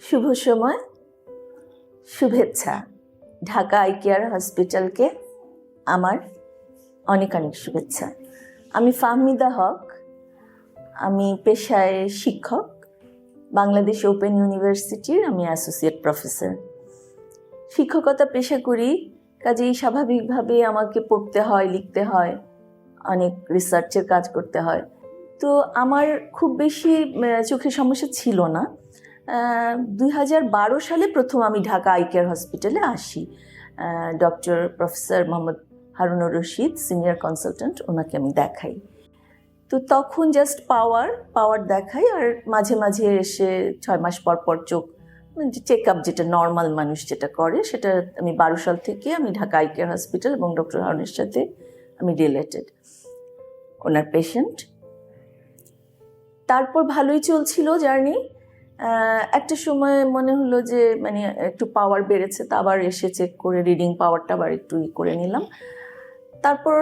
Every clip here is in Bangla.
শুভ সময়। শুভেচ্ছা। ঢাকা আই কেয়ার হসপিটালকে আমার অনেক অনেক শুভেচ্ছা। আমি ফাহমিদা হক। আমি পেশায় শিক্ষক। বাংলাদেশ ওপেন ইউনিভার্সিটির আমি অ্যাসোসিয়েট প্রফেসর। শিক্ষকতা পেশা করি, কাজেই স্বাভাবিকভাবে আমাকে পড়তে হয়, লিখতে হয়, অনেক রিসার্চের কাজ করতে হয়। তো আমার খুব বেশি চোখের সমস্যা ছিল না। দুই হাজার বারো সালে প্রথম আমি ঢাকা আই কেয়ার হসপিটালে আসি। Doctor professor Mohammad Harunur Rashid senior consultant ওনাকে আমি দেখাই। তো তখন জাস্ট পাওয়ার পাওয়ার দেখাই আর মাঝে মাঝে এসে ছয় মাস পর পর চোখ চেক আপ যেটা নর্মাল মানুষ যেটা করে, সেটা আমি বারো সাল থেকে আমি ঢাকা আই কেয়ার হসপিটাল এবং ডক্টর হারুনের সাথে আমি রিলেটেড ওনার পেশেন্ট তারপর ভালোই চলছিল জার্নি একটা সময় মনে হলো যে মানে একটু পাওয়ার বেড়েছে, তা আবার এসে চেক করে রিডিং পাওয়ারটা আবার একটু ই করে নিলাম। তারপর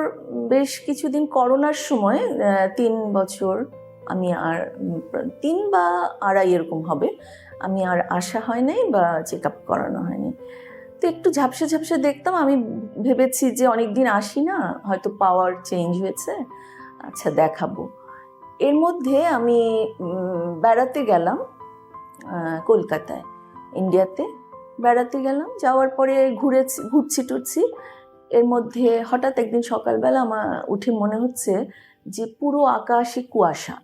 বেশ কিছুদিন করোনার সময় তিন বছর আমি আর তিন বা আড়াই এরকম হবে, আমি আর আসা হয় নাই বা চেক আপ করানো হয়নি। তো একটু ঝাপসা ঝাপসা দেখতাম, আমি ভেবেছি যে অনেক দিন আসি না, হয়তো পাওয়ার চেঞ্জ হয়েছে আচ্ছা দেখাবো। এর মধ্যে আমি বেড়াতে গেলাম কলকাতায়। ইন্ডিয়াতে বেড়াতে গেলাম, যাওয়ার পরে ঘুরেছি, ঘুরছি টুরছি। এর মধ্যে হঠাৎ একদিন সকালবেলা আমার উঠে মনে হচ্ছে যে পুরো আকাশে কুয়াশা।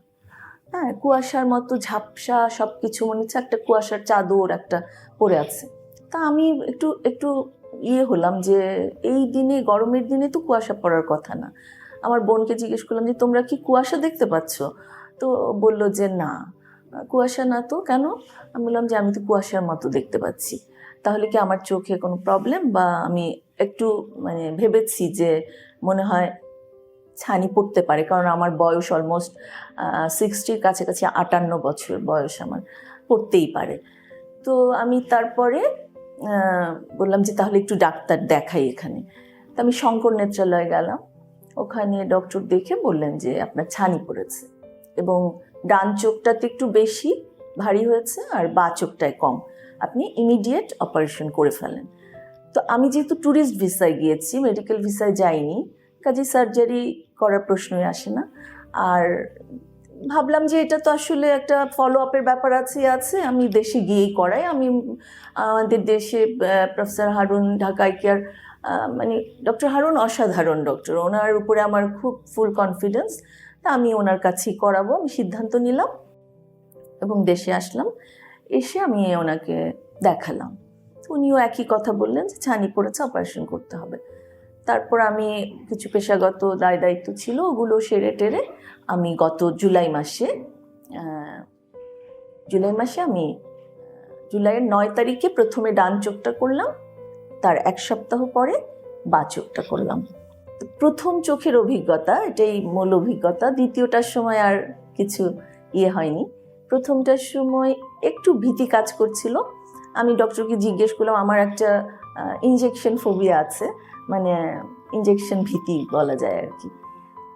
হ্যাঁ কুয়াশার মতো ঝাপসা সব কিছু মনে হচ্ছে একটা কুয়াশার চাদর একটা পড়ে আছে। তা আমি একটু একটু ইয়ে হলাম যে এই দিনে, গরমের দিনে তো কুয়াশা পড়ার কথা না। আমার বোনকে জিজ্ঞেস করলাম যে, তোমরা কি কুয়াশা দেখতে পাচ্ছ? তো বলল যে, না। কুয়াশা না তো? কেন? আমি বললাম যে আমি তো কুয়াশার মতো দেখতে পাচ্ছি। তাহলে কি আমার চোখে কোনো প্রবলেম বা আমি একটু মানে ভেবেছি যে মনে হয় ছানি পড়তে পারে? কারণ আমার বয়স অলমোস্ট সিক্সটির কাছাকাছি আটান্ন বছর বয়স আমার, পড়তেই পারে। তো আমি তারপরে বললাম যে তাহলে একটু ডাক্তার দেখাই এখানে। তো আমি শঙ্কর নেত্রালয়ে গেলাম। ওখানে ডক্টর দেখে বললেন যে আপনার ছানি পড়েছে। এবং ডান চোখটাতে একটু বেশি ভারী হয়েছে আর বা চোখটায় কম। আপনি ইমিডিয়েট অপারেশন করে ফেলেন। তো আমি যেহেতু ট্যুরিস্ট ভিসায় গিয়েছি মেডিকেল ভিসায় যাইনি কাজে সার্জারি করার প্রশ্নই আসে না। আর ভাবলাম যে এটা তো আসলে একটা ফলো আপের ব্যাপার আছে আছে। আমি দেশে গিয়েই করাই। আমি, আমাদের দেশে প্রফেসর হারুন ঢাকায় কেয়ার মানে ডক্টর হারুন অসাধারণ ডক্টর ওনার উপরে আমার খুব ফুল কনফিডেন্স তা আমি ওনার কাছেই করাবো, আমি সিদ্ধান্ত নিলাম এবং দেশে আসলাম। এসে আমি ওনাকে দেখালাম। উনিও একই কথা বললেন যে ছানি পড়েছে অপারেশন করতে হবে। তারপর আমি কিছু পেশাগত দায় দায়িত্ব ছিল, ওগুলো সেরে টেরে আমি গত জুলাই মাসে জুলাই মাসে আমি জুলাইয়ের নয় তারিখে প্রথমে ডান চোখটা করলাম, তার এক সপ্তাহ পরে বা চোখটা করলাম। প্রথম চোখের অভিজ্ঞতা, এটাই মূল অভিজ্ঞতা। দ্বিতীয়টার সময় আর কিছু ইয়ে হয়নি। প্রথমটার সময় একটু ভীতি কাজ করছিল। আমি ডক্টরকে জিজ্ঞেস করলাম, আমার একটা ইনজেকশন ফোবিয়া আছে। মানে ইনজেকশন ভীতি বলা যায় আর কি।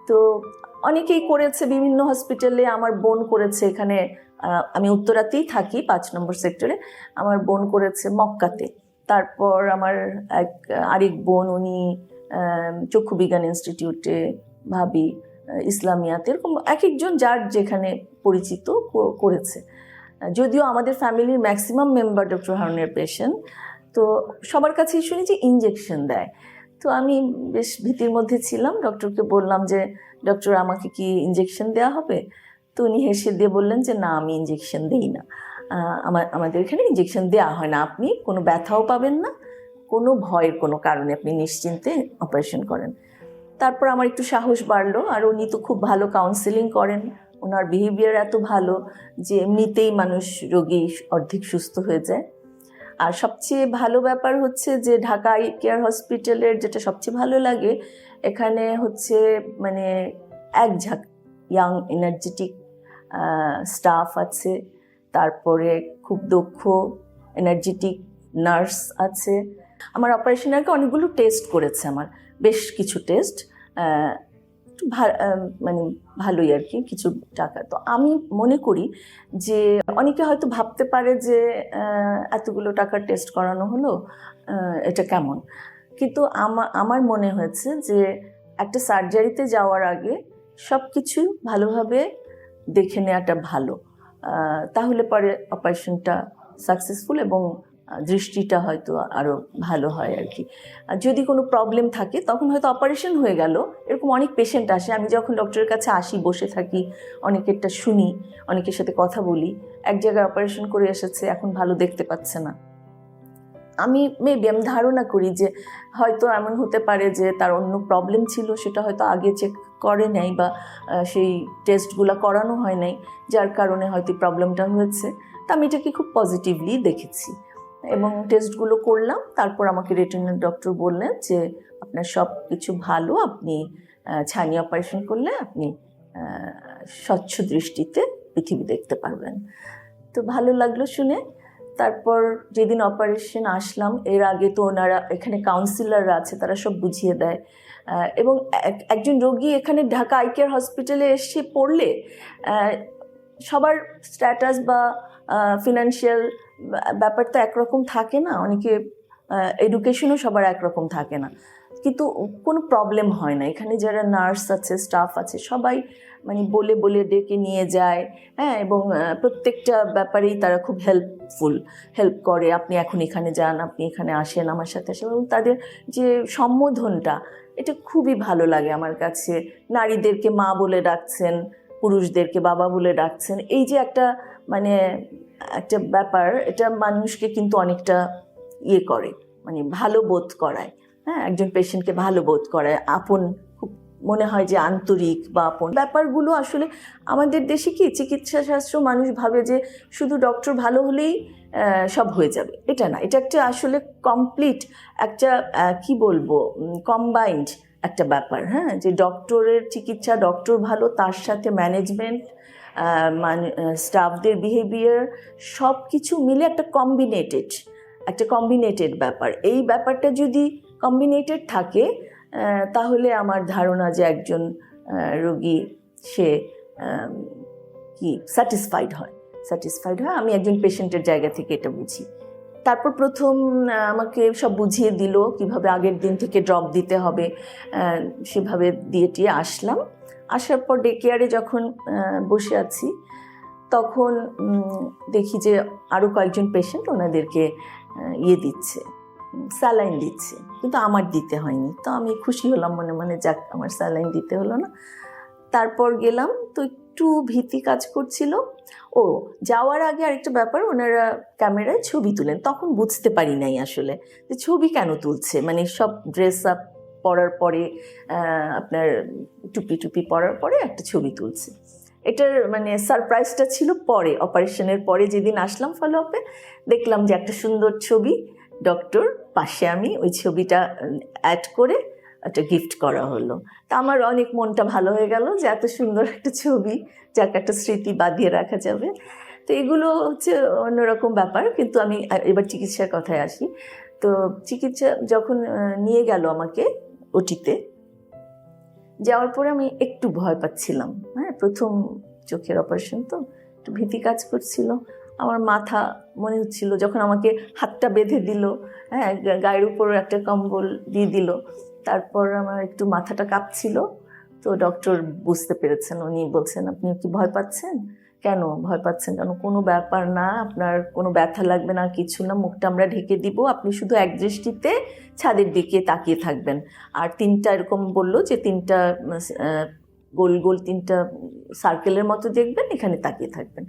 তো অনেকেই করেছে, বিভিন্ন হসপিটালে আমার বোন করেছে। এখানে আমি উত্তরাতেই থাকি, পাঁচ নম্বর সেক্টরে আমার বোন করেছে মক্কাতে। তারপর আমার এক, আরেক বোন, উনি চক্ষু বিজ্ঞান ইনস্টিটিউটে ভাবি ইসলামিয়াতে, এরকম এক একজন যার যেখানে পরিচিত করেছে। যদিও আমাদের ফ্যামিলির ম্যাক্সিমাম মেম্বার ডক্টর হারুনের পেশেন্ট তো সবার কাছেই শুনি যে ইঞ্জেকশন দেয়। তো আমি বেশ ভীতির মধ্যে ছিলাম ডক্টরকে বললাম যে ডক্টর আমাকে কি ইঞ্জেকশন দেওয়া হবে? তো উনি হেসে দিয়ে বললেন যে, না, আমি ইঞ্জেকশন দিই না। আমার আমাদের এখানে ইঞ্জেকশন দেওয়া হয় না। আপনি কোনো ব্যথাও পাবেন না কোনো ভয়ের কোনো কারণে আপনি নিশ্চিন্তে অপারেশন করেন। তারপর আমার একটু সাহস বাড়লো আর উনি তো খুব ভালো কাউন্সিলিং করেন। ওনার বিহেভিয়ার এত ভালো যে এমনিতেই মানুষ রোগী অর্ধেক সুস্থ হয়ে যায়। আর সবচেয়ে ভালো ব্যাপার হচ্ছে যে ঢাকা আই কেয়ার হসপিটালের যেটা সবচেয়ে ভালো লাগে, এখানে হচ্ছে মানে এক ঝাঁক ইয়াং এনার্জেটিক স্টাফ আছে। তারপরে খুব দক্ষ এনার্জেটিক নার্স আছে। আমার অপারেশনের আগে অনেকগুলো টেস্ট করেছে আমার, বেশ কিছু টেস্ট মানে ভালোই আর কি, কিছু টাকা। তো আমি মনে করি যে অনেকে হয়তো ভাবতে পারে যে এতগুলো টাকার টেস্ট করানো হলো এটা কেমন? কিন্তু আমার মনে হয়েছে যে একটা সার্জারিতে যাওয়ার আগে সব কিছু ভালোভাবে দেখে নেওয়াটা ভালো। তাহলে পরে অপারেশনটা সাকসেসফুল এবং দৃষ্টিটা হয়তো আরও ভালো হয় আর কি। আর যদি কোনো প্রবলেম থাকে, তখন হয়তো অপারেশন হয়ে গেল। এরকম অনেক পেশেন্ট আসে। আমি যখন ডক্টরের কাছে আসি, বসে থাকি, অনেকেরটা শুনি, অনেকের সাথে কথা বলি, এক জায়গায় অপারেশন করে এসেছে, এখন ভালো দেখতে পাচ্ছে না। আমি মেবি আমি ধারণা করি যে, হয়তো এমন হতে পারে যে, তার অন্য প্রবলেম ছিল, সেটা হয়তো আগে চেক করে নাই বা সেই টেস্টগুলো করানো হয় নাই, যার কারণে হয়তো প্রবলেমটা হয়েছে। তা আমি এটাকে খুব পজিটিভলি দেখেছি। এবং টেস্টগুলো করলাম। তারপর আমাকে রেটিনাল ডক্টর বললেন যে, আপনার সব কিছু ভালো, আপনি ছানি অপারেশন করলে আপনি স্বচ্ছ দৃষ্টিতে পৃথিবী দেখতে পারবেন। তো ভালো লাগল শুনে। তারপর যেদিন অপারেশন আসলাম, এর আগে তো ওনারা, এখানে কাউন্সিলররা আছে, তারা সব বুঝিয়ে দেয়। এবং এক- একজন রোগী এখানে ঢাকা আই কেয়ার হসপিটালে এসে পড়লে সবার স্ট্যাটাস বা ফিনান্সিয়াল ব্যাপার তো একরকম থাকে না, অনেকে এডুকেশনও সবার একরকম থাকে না। কিন্তু কোনো প্রবলেম হয় না। এখানে যারা নার্স আছে স্টাফ আছে, সবাই মানে বলে বলে ডেকে নিয়ে যায় হ্যাঁ? এবং প্রত্যেকটা ব্যাপারেই তারা খুব হেল্পফুল হেল্প করে। আপনি এখন এখানে যান, আপনি এখানে আসেন আমার সাথে আসেন। এবং তাদের যে সম্বোধনটা, এটা খুবই ভালো লাগে আমার কাছে। নারীদেরকে মা বলে ডাকছেন, পুরুষদেরকে বাবা বলে ডাকছেন। এই যে একটা মানে একটা ব্যাপার, এটা মানুষকে কিন্তু অনেকটা ইয়ে করে মানে ভালো বোধ করায়। হ্যাঁ একজন পেশেন্টকে ভালো বোধ করায়। আপন খুব মনে হয় যে আন্তরিক বা আপন। ব্যাপারগুলো আসলে আমাদের দেশে কি চিকিৎসা শাস্ত্র মানুষ ভাবে যে শুধু ডক্টর ভালো হলেই সব হয়ে যাবে। এটা না, এটা একটা আসলে কমপ্লিট একটা কি বলব কম্বাইন্ড একটা ব্যাপার। হ্যাঁ যে ডক্টরের চিকিৎসা, ডক্টর ভালো, তার সাথে ম্যানেজমেন্ট মানে স্টাফদের বিহেভিয়ার সব কিছু মিলে একটা কম্বিনেটেড একটা কম্বিনেটেড ব্যাপার। এই ব্যাপারটা যদি কম্বিনেটেড থাকে তাহলে আমার ধারণা যে একজন রোগী সে কি স্যাটিসফাইড হয়। স্যাটিসফাইড হয়, আমি একজন পেশেন্টের জায়গা থেকে এটা বুঝি। তারপর প্রথম আমাকে সব বুঝিয়ে দিল, কীভাবে আগের দিন থেকে ড্রপ দিতে হবে সেভাবে দিয়ে টিয়ে আসলাম। আসার পর ডে কেয়ারে যখন বসে আছি, তখন দেখি যে আরও কয়েকজন পেশেন্ট ওনাদেরকে ইয়ে দিচ্ছে স্যালাইন দিচ্ছে। কিন্তু আমার দিতে হয়নি। তো আমি খুশি হলাম মনে মনে, যাক, আমার স্যালাইন দিতে হলো না। তারপর গেলাম, তো একটু ভীতি কাজ করছিল। ও, যাওয়ার আগে আরেকটা ব্যাপার, ওনারা ক্যামেরায় ছবি তুলেন। তখন বুঝতে পারি নাই আসলে যে ছবি কেন তুলছে? মানে সব ড্রেস আপ পরার পরে আপনার টুপি টুপি পরার পরে একটা ছবি তুলছে। এটার মানে সারপ্রাইজটা ছিল পরে অপারেশনের পরে যেদিন আসলাম ফলো আপে দেখলাম যে একটা সুন্দর ছবি ডক্টর পাশে আমি ওই ছবিটা অ্যাড করে একটা গিফট করা হলো। তা আমার অনেক মনটা ভালো হয়ে গেল যে এত সুন্দর একটা ছবি, যাকে একটা স্মৃতি বাঁধিয়ে রাখা যাবে। তো এগুলো হচ্ছে অন্যরকম ব্যাপার, কিন্তু আমি এবার চিকিৎসার কথায় আসি। তো চিকিৎসা যখন নিয়ে গেল আমাকে ওটিতে। যাওয়ার পরে আমি একটু ভয় পাচ্ছিলাম। হ্যাঁ প্রথম চোখের অপারেশন তো, একটু ভীতি কাজ করছিল। আমার মাথা মনে হচ্ছিল যখন আমাকে হাতটা বেঁধে দিল হ্যাঁ গায়ের উপর একটা কম্বল দিয়ে দিল। তারপর আমার একটু মাথাটা কাঁপছিল। তো ডক্টর বুঝতে পেরেছেন, উনি বলছেন আপনি কি ভয় পাচ্ছেন? কেন? ভয় পাচ্ছেন কেন? কোনো ব্যাপার না, আপনার কোনো ব্যথা লাগবে না, কিছু না, মুখটা আমরা ঢেকে দিব। আপনি শুধু এক দৃষ্টিতে ছাদের দিকে তাকিয়ে থাকবেন। আর তিনটা এরকম বলল যে তিনটা গোল গোল তিনটা সার্কেলের মতো দেখবেন, এখানে তাকিয়ে থাকবেন।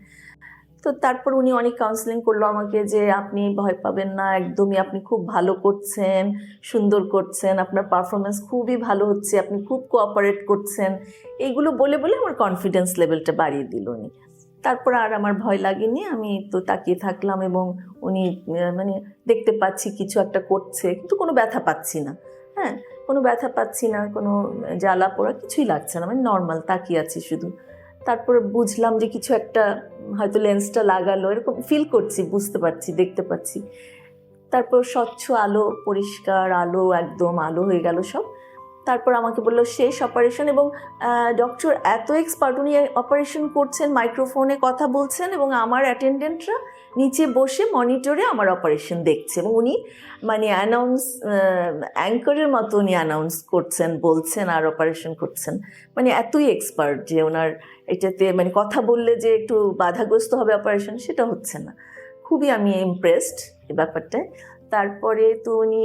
তো তারপর উনি অনেক কাউন্সিলিং করল আমাকে যে আপনি ভয় পাবেন না, একদমই আপনি খুব ভালো করছেন, সুন্দর করছেন, আপনার পারফরমেন্স খুবই ভালো হচ্ছে, আপনি খুব কোঅপারেট করছেন। এইগুলো বলে বলে আমার কনফিডেন্স লেভেলটা বাড়িয়ে দিল উনি। তারপর আর আমার ভয় লাগেনি। আমি তো তাকিয়ে থাকলাম এবং উনি মানে দেখতে পাচ্ছি কিছু একটা করছে, কিন্তু কোনো ব্যথা পাচ্ছি না। হ্যাঁ কোনো ব্যথা পাচ্ছি না, কোনো জ্বালা পোড়া কিছুই লাগছে না মানে নর্মাল তাকিয়ে আছি শুধু। তারপরে বুঝলাম যে কিছু একটা হয়তো লেন্সটা লাগালো, এরকম ফিল করছি, বুঝতে পারছি, দেখতে পাচ্ছি। তারপর স্বচ্ছ আলো, পরিষ্কার আলো, একদম আলো হয়ে গেল সব। তারপর আমাকে বলল, শেষ অপারেশন এবং ডক্টর এত এক্সপার্ট উনি অপারেশন করছেন মাইক্রোফোনে কথা বলছেন এবং আমার অ্যাটেন্ডেন্টরা নিচে বসে মনিটরে আমার অপারেশন দেখছে এবং উনি মানে অ্যানাউন্স অ্যাঙ্করের মতো উনি অ্যানাউন্স করছেন, বলছেন আর অপারেশন করছেন। মানে এতই এক্সপার্ট যে ওনার এটাতে মানে কথা বললে যে একটু বাধাগ্রস্ত হবে অপারেশন সেটা হচ্ছে না। খুবই আমি ইমপ্রেসড এ ব্যাপারটায়। তারপরে তো উনি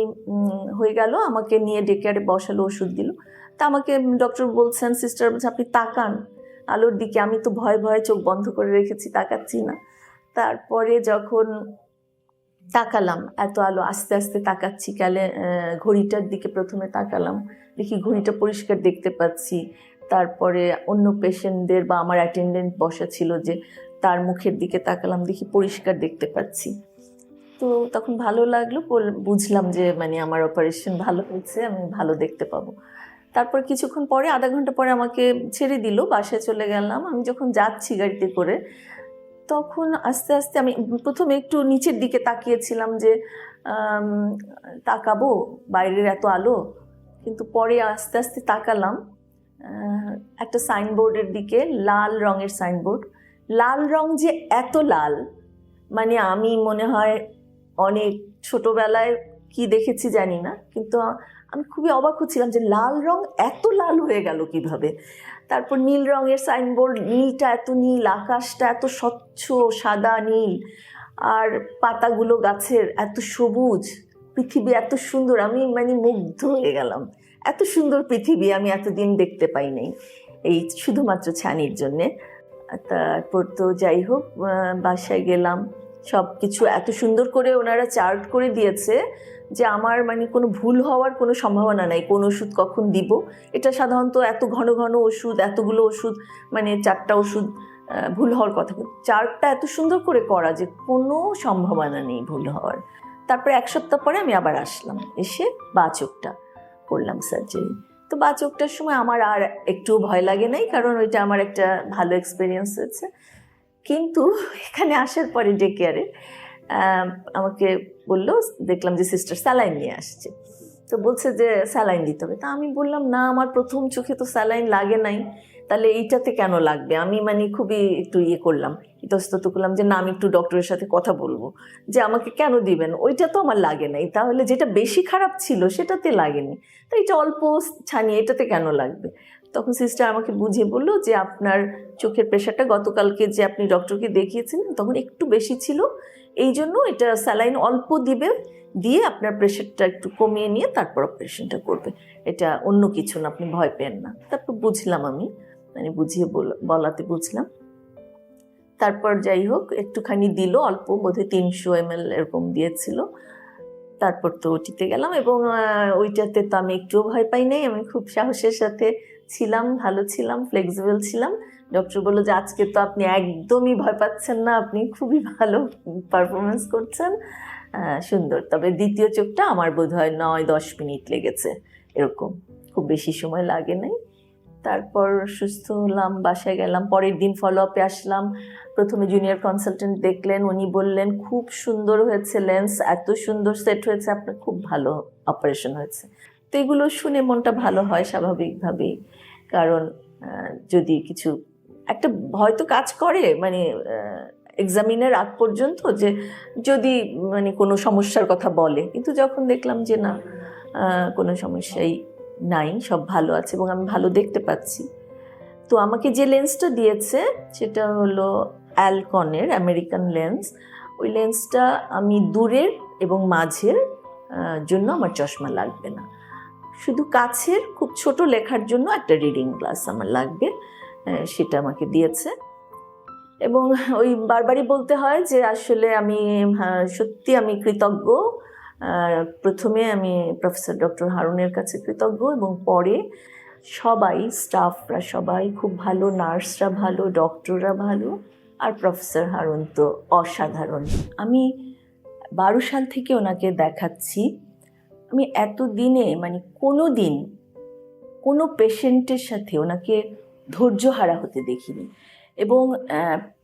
হয়ে গেল, আমাকে নিয়ে ডেকে আরে বসালো, ওষুধ দিল। তা আমাকে ডক্টর বলছেন সিস্টার আপনি তাকান আলোর দিকে, আমি তো ভয় ভয়ে চোখ বন্ধ করে রেখেছি, তাকাচ্ছি না। তারপরে যখন তাকালাম, এত আলো, আস্তে আস্তে তাকাচ্ছি কালে ঘড়িটার দিকে প্রথমে তাকালাম, দেখি ঘড়িটা পরিষ্কার দেখতে পাচ্ছি। তারপরে অন্য পেশেন্টদের বা আমার অ্যাটেন্ডেন্ট বসা ছিল যে, তার মুখের দিকে তাকালাম, দেখি পরিষ্কার দেখতে পাচ্ছি। তো তখন ভালো লাগল বুঝলাম যে মানে আমার অপারেশন ভালো হয়েছে, আমি ভালো দেখতে পাবো। তারপর কিছুক্ষণ পরে, আধা ঘণ্টা পরে আমাকে ছেড়ে দিল, বাসায় চলে গেলাম। আমি যখন যাচ্ছি গাড়িতে করে, তখন আস্তে আস্তে আমি প্রথমে একটু নিচের দিকে তাকিয়েছিলাম যে তাকাবো, বাইরের এত আলো। কিন্তু পরে আস্তে আস্তে তাকালাম একটা সাইনবোর্ডের দিকে, লাল রঙের সাইনবোর্ড। লাল রং যে এত লাল মানে আমি মনে হয় অনেক ছোটবেলায় কি দেখেছি জানি না, কিন্তু আমি খুবই অবাক হচ্ছিলাম যে লাল রং এত লাল হয়ে গেল কীভাবে? তারপর নীল রঙের সাইনবোর্ড, নীলটা এত নীল, আকাশটা এত স্বচ্ছ, সাদা, নীল, আর পাতাগুলো গাছের এত সবুজ, পৃথিবী এত সুন্দর, আমি মানে মুগ্ধ হয়ে গেলাম। এত সুন্দর পৃথিবী আমি এতদিন দেখতে পাই নাই, এই শুধুমাত্র ছানির জন্যে। তারপর তো যাই হোক বাসায় গেলাম। সব কিছু এত সুন্দর করে ওনারা চার্ট করে দিয়েছে যে আমার মানে কোনো ভুল হওয়ার কোনো সম্ভাবনা নাই, কোন ওষুধ কখন দিব? এটা সাধারণত এত ঘন ঘন ওষুধ, এতগুলো ওষুধ মানে চারটা ওষুধ ভুল হওয়ার কথা। চার্টটা এত সুন্দর করে করা যে কোনো সম্ভাবনা নেই ভুল হওয়ার। তারপরে এক সপ্তাহ পরে আমি আবার আসলাম, এসে বা চোখটা করলাম সার্জারি তো বা চোখটার সময় আমার আর একটু ভয় লাগে নাই, কারণ ওইটা আমার একটা ভালো এক্সপিরিয়েন্স হয়েছে। কিন্তু এখানে আসার পরে ডে কেয়ারে আমাকে বলল, দেখলাম যে সিস্টার স্যালাইন নিয়ে আসছে। তো বলছে যে স্যালাইন দিতে হবে। তা আমি বললাম, না, আমার প্রথম চোখে তো স্যালাইন লাগে নাই। তাহলে এইটাতে কেন লাগবে? আমি মানে খুবই একটু ইয়ে করলাম, ইতস্তত করলাম যে, না, আমি একটু ডক্টরের সাথে কথা বলব। যে আমাকে কেন দিবেন? ওইটা তো আমার লাগে নাই। তাহলে যেটা বেশি খারাপ ছিল, সেটাতে লাগেনি। তো এটা অল্প ছানিয়ে এটাতে কেন লাগবে? তখন সিস্টার আমাকে বুঝিয়ে বলল যে আপনার চোখের প্রেশারটা গতকালকে যে আপনি ডক্টরকে দেখিয়েছিলেন তখন একটু বেশি ছিল। এই জন্য এটা স্যালাইন অল্প দিবে, দিয়ে আপনার প্রেশারটা একটু কমিয়ে নিয়ে তারপর অপারেশনটা করবে। এটা অন্য কিছু না, আপনি ভয় পেন না। তারপর বুঝলাম আমি মানে বুঝিয়ে বল- বলাতে বুঝলাম। তারপর যাই হোক, একটুখানি দিল, অল্প বোধহয় তিনশো এম এরকম দিয়েছিল। তারপর তো ওটিতে গেলাম এবং ওইটাতে তো আমি একটুও ভয় পাই নাই, আমি খুব সাহসের সাথে ছিলাম, ভালো ছিলাম ফ্লেক্সিবল ছিলাম। ডক্টর বলল যে, আজকে তো আপনি একদমই ভয় পাচ্ছেন না, আপনি খুবই ভালো পারফরমেন্স করছেন। সুন্দর। তবে দ্বিতীয় চোখটা আমার বোধ হয় নয়, দশ মিনিট লেগেছে। এরকম। খুব বেশি সময় লাগে নাই। তারপর সুস্থ হলাম, বাসায় গেলাম। পরের দিন ফলো আপে আসলাম। প্রথমে জুনিয়র কনসালটেন্ট দেখলেন, উনি বললেন, খুব সুন্দর হয়েছে লেন্স এত সুন্দর সেট হয়েছে, আপনার খুব ভালো অপারেশন হয়েছে। তো এগুলো শুনে মনটা ভালো হয় স্বাভাবিকভাবেই। কারণ যদি কিছু, একটা ভয় তো কাজ করে মানে এক্সামিনের আগ পর্যন্ত যে যদি মানে কোনো সমস্যার কথা বলে। কিন্তু যখন দেখলাম যে না কোনো সমস্যাই নাই, সব ভালো আছে এবং আমি ভালো দেখতে পাচ্ছি। তো আমাকে যে লেন্সটা দিয়েছে, সেটা হলো অ্যালকনের আমেরিকান লেন্স ওই লেন্সটা আমি দূরের এবং মাঝের জন্য আমার চশমা লাগবে না। শুধু কাছের খুব ছোট লেখার জন্য একটা রিডিং ক্লাস আমার লাগবে সেটা আমাকে দিয়েছে। এবং ওই বারবারই বলতে হয় যে আসলে আমি হ্যাঁ, সত্যি আমি কৃতজ্ঞ। প্রথমে আমি প্রফেসর ডক্টর হারুনের কাছে কৃতজ্ঞ এবং পরে সবাই স্টাফরা সবাই খুব ভালো নার্সরা ভালো ডক্টররা ভালো আর প্রফেসর হারুন তো অসাধারণ। আমি বারো সাল থেকে ওনাকে দেখাচ্ছি। আমি এত দিনে মানে কোনো দিন কোনো পেশেন্টের সাথে ওনাকে ধৈর্য হারা হতে দেখিনি। এবং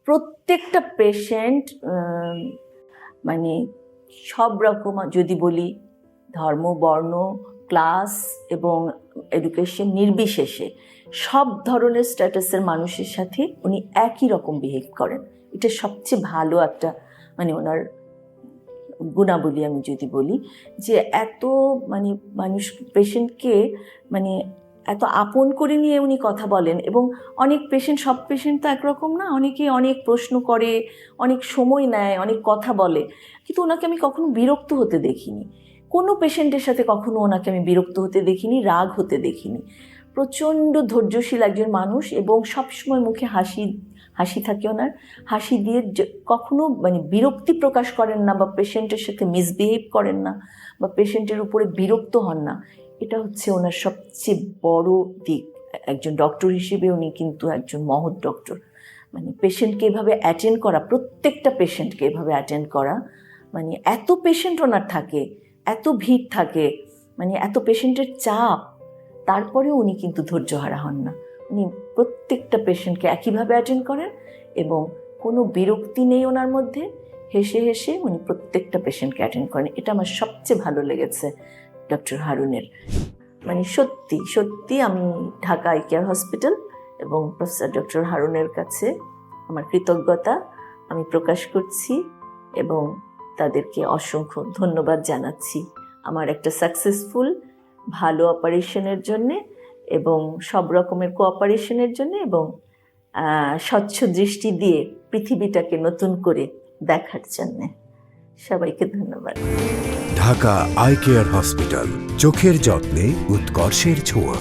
প্রত্যেকটা পেশেন্ট মানে সব রকম, যদি বলি, ধর্ম, বর্ণ, ক্লাস এবং এডুকেশন নির্বিশেষে সব ধরনের স্ট্যাটাসের মানুষের সাথে উনি একই রকম বিহেভ করেন। এটা সবচেয়ে ভালো একটা মানে ওনার গুণাবলী আমি যদি বলি, যে এত মানে মানুষ পেশেন্টকে মানে এত আপন করে নিয়ে উনি কথা বলেন এবং অনেক পেশেন্ট, সব পেশেন্ট তো একরকম না, অনেকে অনেক প্রশ্ন করে, অনেক সময় নেয়, অনেক কথা বলে, কিন্তু ওনাকে আমি কখনো বিরক্ত হতে দেখিনি। কোনো পেশেন্টের সাথে কখনো ওনাকে আমি বিরক্ত হতে দেখিনি, রাগ হতে দেখিনি। প্রচণ্ড ধৈর্যশীল একজন মানুষ এবং সবসময় মুখে হাসি হাসি থাকে ওনার। হাসি দিয়ে কখনো মানে বিরক্তি প্রকাশ করেন না বা পেশেন্টের সাথে মিসবিহেভ করেন না বা পেশেন্টের উপরে বিরক্ত হন না, এটা হচ্ছে ওনার সবচেয়ে বড় দিক। একজন ডক্টর হিসেবে উনি কিন্তু একজন মহৎ ডক্টর। মানে পেশেন্টকে এভাবে অ্যাটেন্ড করা, প্রত্যেকটা পেশেন্টকে এভাবে অ্যাটেন্ড করা মানে এত পেশেন্ট ওনার থাকে, এত ভিড় থাকে মানে এত পেশেন্টের চাপ, তারপরেও উনি কিন্তু ধৈর্যহারা হন না। উনি প্রত্যেকটা পেশেন্টকে একইভাবে অ্যাটেন্ড করেন এবং কোনো বিরক্তি নেই ওনার মধ্যে। হেসে হেসে উনি প্রত্যেকটা পেশেন্টকে অ্যাটেন্ড করেন। এটা আমার সবচেয়ে ভালো লেগেছে ডক্টর হারুনের। মানে সত্যি সত্যি আমি ঢাকা আই কেয়ার হসপিটাল এবং প্রফেসর ডক্টর হারুনের কাছে আমার কৃতজ্ঞতা আমি প্রকাশ করছি এবং তাদেরকে অসংখ্য ধন্যবাদ জানাচ্ছি। আমার একটা সাকসেসফুল ভালো অপারেশনের জন্যে এবং সব রকমের কোঅপারেশনের জন্য এবং স্বচ্ছ দৃষ্টি দিয়ে পৃথিবীটাকে নতুন করে দেখার জন্যে। সবাইকে ধন্যবাদ। ঢাকা আই কেয়ার হসপিটাল, চোখের যত্নে উৎকর্ষের ছোঁয়া।